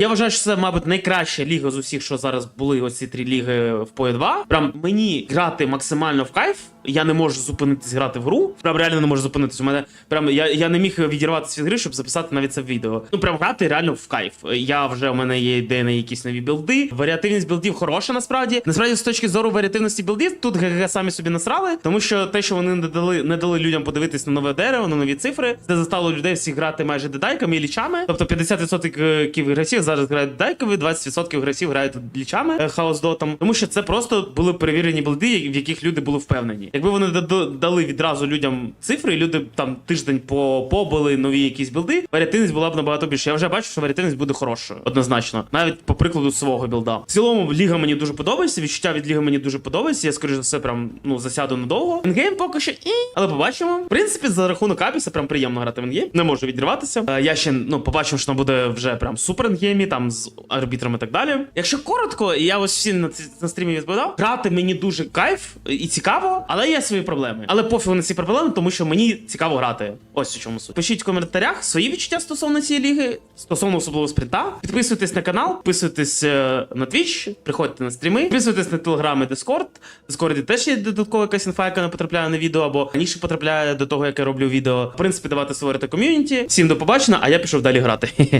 Я вважаю, що це, мабуть, найкраща ліга з усіх, що зараз були ось ці три ліги в PoE 2. Прям мені грати максимально в кайф. Я не можу зупинитись грати в гру. Прям реально не можу зупинитись. У мене прям я, я не міг відірватися від гри, щоб записати навіть це відео. Ну прям грати реально в кайф. Я вже у мене є ідеї на якісь нові білди. Варіативність білдів хороша насправді. Насправді, з точки зору варіативності білдів, тут ГГ самі собі насрали, тому що те, що вони не дали, не дали людям подивитись на нове дерево, на нові цифри, це застало людей всіх грати майже дедайками і лічами. Тобто 50% гравців зараз грають дедайками, 20% гравців грають лічами е, хаос дотом. Тому що це просто були перевірені білди, в яких люди були впевнені. Якби вони дали відразу людям цифри, люди там тиждень по побили нові якісь білди, варіативність була б набагато більше. Я вже бачу, що варіативність буде хорошою, однозначно. Навіть по прикладу свого білда. В цілому ліга мені дуже подобається. Відчуття від ліги мені дуже подобається. Я скоріш за все, прям ну засяду надовго. Інгейм поки що і, але побачимо. В принципі, за рахунок Апіса прям приємно грати в інгейм. Не можу відриватися. Е, Я ще ну побачив, що буде вже прям супер інгеймі, там з арбітрами і так далі. Якщо коротко, і я ось всім на, на стрімі відповідав, грати мені дуже кайф і цікаво, але є свої проблеми. Але пофігу на ці проблеми, тому що мені цікаво грати. Ось у чому суть. Пишіть в коментарях свої відчуття стосовно цієї ліги, стосовно особливо спринта. Підписуйтесь на канал, підписуйтесь е, на Twitch, приходьте на стріми, підписуйтесь на Telegram і Discord. В Discord теж є додаткова якась інфа, яка не потрапляє на відео, або раніше потрапляє до того, як я роблю відео. В принципі, давайте створити ком'юніті. Всім до побачення, а я пішов далі грати.